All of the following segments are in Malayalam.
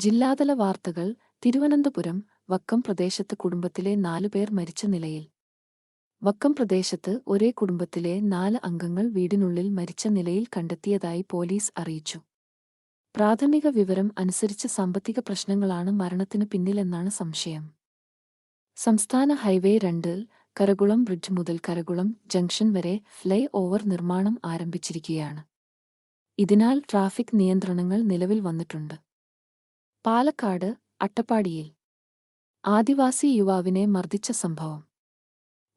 ജില്ലാതല വാർത്തകൾ തിരുവനന്തപുരം വക്കം പ്രദേശത്ത് കുടുംബത്തിലെ നാലുപേർ മരിച്ച നിലയിൽ. വക്കം പ്രദേശത്ത് ഒരേ കുടുംബത്തിലെ നാല് അംഗങ്ങൾ വീടിനുള്ളിൽ മരിച്ച നിലയിൽ കണ്ടെത്തിയതായി പോലീസ് അറിയിച്ചു. പ്രാഥമിക വിവരം അനുസരിച്ച് സാമ്പത്തിക പ്രശ്നങ്ങളാണ് മരണത്തിനു പിന്നിലെന്നാണ് സംശയം. സംസ്ഥാന ഹൈവേ രണ്ടിൽ കരകുളം ബ്രിഡ്ജ് മുതൽ കരകുളം ജംഗ്ഷൻ വരെ ഫ്ലൈ ഓവർ നിർമ്മാണം ആരംഭിച്ചിരിക്കുകയാണ്. ഇതിനാൽ ട്രാഫിക് നിയന്ത്രണങ്ങൾ നിലവിൽ വന്നിട്ടുണ്ട്. പാലക്കാട് അട്ടപ്പാടിയിൽ. ആദിവാസി യുവാവിനെ മർദ്ദിച്ച സംഭവം.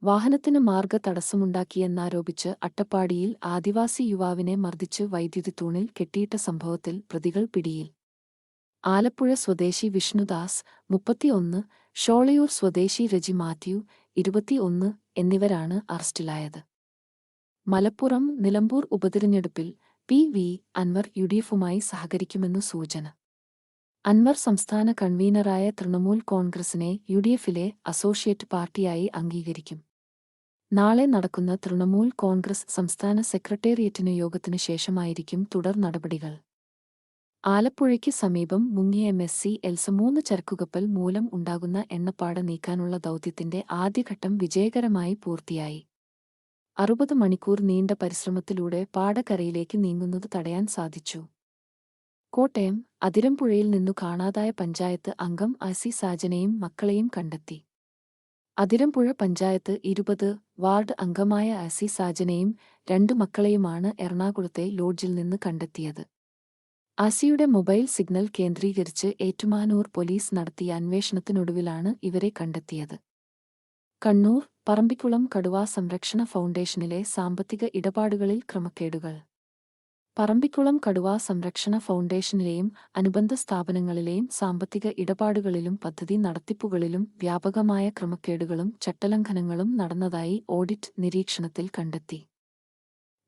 വാഹനത്തിന് മാർഗ തടസ്സമുണ്ടാക്കിയെന്നാരോപിച്ച് അട്ടപ്പാടിയിൽ ആദിവാസി യുവാവിനെ മർദ്ദിച്ച് വൈദ്യുതി തൂണിൽ കെട്ടിയിട്ട സംഭവത്തിൽ പ്രതികൾ പിടിയിൽ. ആലപ്പുഴ സ്വദേശി വിഷ്ണുദാസ് മുപ്പത്തിയൊന്ന് ഷോളയൂർ സ്വദേശി രജി മാത്യു ഇരുപത്തിയൊന്ന് എന്നിവരാണ് അറസ്റ്റിലായത്. മലപ്പുറം നിലമ്പൂർ ഉപതിരഞ്ഞെടുപ്പിൽ പി വി അൻവർ യുഡിഎഫുമായി സഹകരിക്കുമെന്നു സൂചന. അൻവർ സംസ്ഥാന കൺവീനറായ തൃണമൂൽ കോൺഗ്രസിനെ യു ഡി എഫിലെ അസോസിയേറ്റ് പാർട്ടിയായി അംഗീകരിക്കും. നാളെ നടക്കുന്ന തൃണമൂൽ കോൺഗ്രസ് സംസ്ഥാന സെക്രട്ടേറിയറ്റിന് യോഗത്തിനു ശേഷമായിരിക്കും തുടർ നടപടികൾ. ആലപ്പുഴയ്ക്ക് സമീപം മുങ്ങിയ എം എസ് സി എൽസ മൂന്ന് ചരക്കുകപ്പൽ മൂലം ഉണ്ടാകുന്ന എണ്ണപ്പാട നീക്കാനുള്ള ദൗത്യത്തിന്റെ ആദ്യഘട്ടം വിജയകരമായി പൂർത്തിയായി. അറുപത് മണിക്കൂർ നീണ്ട പരിശ്രമത്തിലൂടെ പാടക്കരയിലേക്ക് നീങ്ങുന്നത് തടയാൻ സാധിച്ചു. കോട്ടയം അതിരമ്പുഴയിൽ നിന്നു കാണാതായ പഞ്ചായത്ത് അംഗം അസി സാജനെയും മക്കളെയും കണ്ടെത്തി. അതിരമ്പുഴ പഞ്ചായത്ത് ഇരുപത് വാർഡ് അംഗമായ അസി സാജനെയും രണ്ടു മക്കളെയുമാണ് എറണാകുളത്തെ ലോഡ്ജിൽ നിന്ന് കണ്ടെത്തിയത്. അസിയുടെ മൊബൈൽ സിഗ്നൽ കേന്ദ്രീകരിച്ച് ഏറ്റുമാനൂർ പോലീസ് നടത്തിയ അന്വേഷണത്തിനൊടുവിലാണ് ഇവരെ കണ്ടെത്തിയത്. കണ്ണൂർ പറമ്പിക്കുളം കടുവാ സംരക്ഷണ ഫൗണ്ടേഷനിലെ സാമ്പത്തിക ഇടപാടുകളിൽ ക്രമക്കേടുകൾ. പറമ്പിക്കുളം കടുവാ സംരക്ഷണ ഫൗണ്ടേഷനിലെയും അനുബന്ധ സ്ഥാപനങ്ങളിലെയും സാമ്പത്തിക ഇടപാടുകളിലും പദ്ധതി നടത്തിപ്പുകളിലും വ്യാപകമായ ക്രമക്കേടുകളും ചട്ടലംഘനങ്ങളും നടന്നതായി ഓഡിറ്റ് നിരീക്ഷണത്തിൽ കണ്ടെത്തി.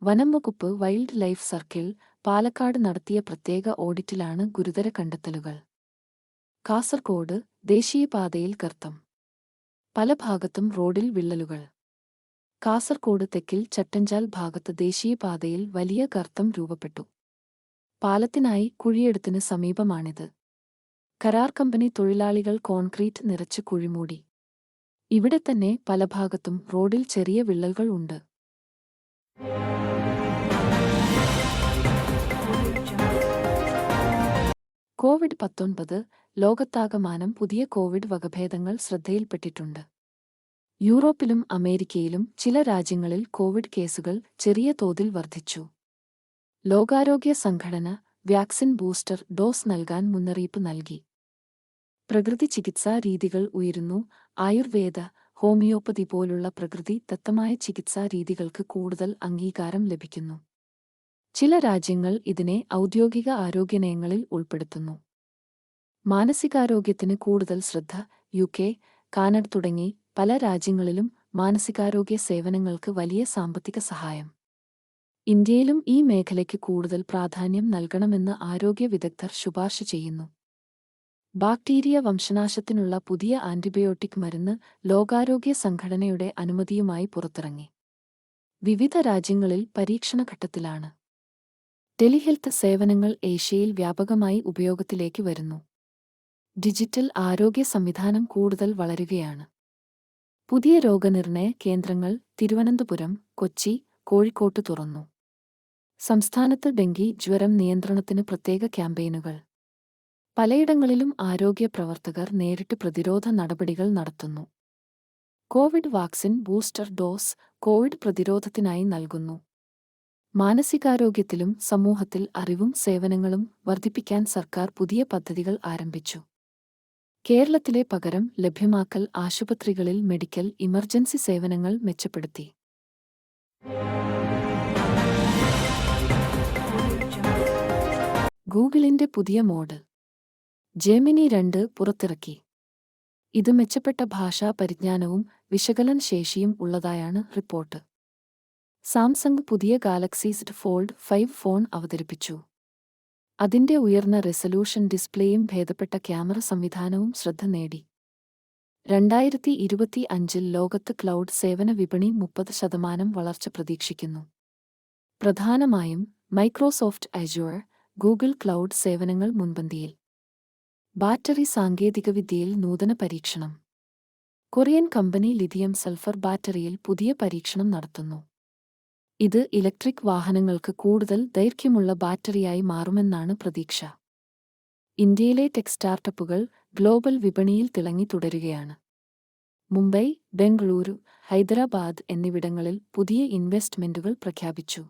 വനം വകുപ്പ് വൈൽഡ് ലൈഫ് സർക്കിൾ പാലക്കാട് നടത്തിയ പ്രത്യേക ഓഡിറ്റിലാണ് ഗുരുതര കണ്ടെത്തലുകൾ. കാസർകോട് ദേശീയപാതയിൽ ഗർത്തം. പല ഭാഗത്തും റോഡിൽ വിള്ളലുകൾ. കാസർകോട് തെക്കിൽ ചട്ടഞ്ചാൽ ഭാഗത്ത് ദേശീയപാതയിൽ വലിയ ഗർത്തം രൂപപ്പെട്ടു. പാലത്തിനായി കുഴിയെടുത്തിന് സമീപമാണിത്. കരാർ കമ്പനി തൊഴിലാളികൾ കോൺക്രീറ്റ് നിറച്ച് കുഴിമൂടി ഇവിടെ തന്നെ പല ഭാഗത്തും റോഡിൽ ചെറിയ വിള്ളലുകൾ ഉണ്ട്. കോവിഡ് പത്തൊൻപത് ലോകത്താകമാനം പുതിയ കോവിഡ് വകഭേദങ്ങൾ ശ്രദ്ധയിൽപ്പെട്ടിട്ടുണ്ട്. യൂറോപ്പിലും അമേരിക്കയിലും ചില രാജ്യങ്ങളിൽ കോവിഡ് കേസുകൾ ചെറിയ തോതിൽ വർദ്ധിച്ചു. ലോകാരോഗ്യ സംഘടന വാക്സിൻ ബൂസ്റ്റർ ഡോസ് നൽകാൻ മുന്നറിയിപ്പ് നൽകി. പ്രകൃതി ചികിത്സാ രീതികൾ ഉയരുന്നു. ആയുർവേദ ഹോമിയോപ്പതി പോലുള്ള പ്രകൃതി ദത്തമായ ചികിത്സാ രീതികൾക്ക് കൂടുതൽ അംഗീകാരം ലഭിക്കുന്നു. ചില രാജ്യങ്ങൾ ഇതിനെ ഔദ്യോഗിക ആരോഗ്യനയങ്ങളിൽ ഉൾപ്പെടുത്തുന്നു. മാനസികാരോഗ്യത്തിന് കൂടുതൽ ശ്രദ്ധ യു കെ കാനഡ തുടങ്ങി പല രാജ്യങ്ങളിലും മാനസികാരോഗ്യ സേവനങ്ങൾക്ക് വലിയ സാമ്പത്തിക സഹായം. ഇന്ത്യയിലും ഈ മേഖലയ്ക്ക് കൂടുതൽ പ്രാധാന്യം നൽകണമെന്ന് ആരോഗ്യ വിദഗ്ധർ ശുപാർശ ചെയ്യുന്നു. ബാക്ടീരിയ വംശനാശത്തിനുള്ള പുതിയ ആന്റിബയോട്ടിക് മരുന്ന് ലോകാരോഗ്യ സംഘടനയുടെ അനുമതിയുമായി പുറത്തിറങ്ങി. വിവിധ രാജ്യങ്ങളിൽ പരീക്ഷണഘട്ടത്തിലാണ് ടെലിഹെൽത്ത് സേവനങ്ങൾ ഏഷ്യയിൽ വ്യാപകമായി ഉപയോഗത്തിലേക്ക് വരുന്നു. ഡിജിറ്റൽ ആരോഗ്യ സംവിധാനം കൂടുതൽ വളരുകയാണ്. പുതിയ രോഗനിർണയ കേന്ദ്രങ്ങൾ തിരുവനന്തപുരം കൊച്ചി കോഴിക്കോട്ട് തുറന്നു. സംസ്ഥാനത്ത് ഡെങ്കി ജ്വരം നിയന്ത്രണത്തിന് പ്രത്യേക ക്യാമ്പയിനുകൾ. പലയിടങ്ങളിലും ആരോഗ്യ പ്രവർത്തകർ നേരിട്ട് പ്രതിരോധ നടപടികൾ നടത്തുന്നു. Covid vaccine booster dose Covid പ്രതിരോധത്തിനായി നൽകുന്നു. മാനസികാരോഗ്യത്തിലും സമൂഹത്തിൽ അറിവും സേവനങ്ങളും വർദ്ധിപ്പിക്കാൻ സർക്കാർ പുതിയ പദ്ധതികൾ ആരംഭിച്ചു. കേരളത്തിലെ പകരം ലഭ്യമാക്കൽ ആശുപത്രികളിൽ മെഡിക്കൽ ഇമർജൻസി സേവനങ്ങൾ മെച്ചപ്പെടുത്തി. ഗൂഗിളിന്റെ പുതിയ മോഡൽ. ജെമിനി രണ്ട് പുറത്തിറക്കി. ഇത് മെച്ചപ്പെട്ട ഭാഷാ പരിജ്ഞാനവും വിശകലന ശേഷിയും ഉള്ളതായാണ് റിപ്പോർട്ട്. സാംസങ് പുതിയ ഗാലക്സി ഫോൾഡ് ഫൈവ് ഫോൺ അവതരിപ്പിച്ചു. അതിന്റെ ഉയർന്ന റെസല്യൂഷൻ ഡിസ്പ്ലേയും ഭേദപ്പെട്ട ക്യാമറ സംവിധാനവും ശ്രദ്ധ നേടി. രണ്ടായിരത്തി ഇരുപത്തി അഞ്ചിൽ ലോകത്ത് ക്ലൗഡ് സേവന വിപണി മുപ്പത് ശതമാനം വളർച്ച പ്രതീക്ഷിക്കുന്നു. പ്രധാനമായും മൈക്രോസോഫ്റ്റ് അജുവർ ഗൂഗിൾ ക്ലൗഡ് സേവനങ്ങൾ മുൻപന്തിയിൽ. ബാറ്ററി സാങ്കേതികവിദ്യയിൽ നൂതന പരീക്ഷണം. കൊറിയൻ കമ്പനി ലിഥിയം സൾഫർ ബാറ്ററിയിൽ പുതിയ പരീക്ഷണം നടത്തുന്നു. ഇത് ഇലക്ട്രിക് വാഹനങ്ങൾക്ക് കൂടുതൽ ദൈർഘ്യമുള്ള ബാറ്ററിയായി മാറുമെന്നാണ് പ്രതീക്ഷ. ഇന്ത്യയിലെ ടെക് സ്റ്റാർട്ടപ്പുകൾ ഗ്ലോബൽ വിപണിയിൽ തിളങ്ങി തുടരുകയാണ്. മുംബൈ ബംഗളൂരു ഹൈദരാബാദ് എന്നിവിടങ്ങളിൽ പുതിയ ഇൻവെസ്റ്റ്മെന്റുകൾ പ്രഖ്യാപിച്ചു.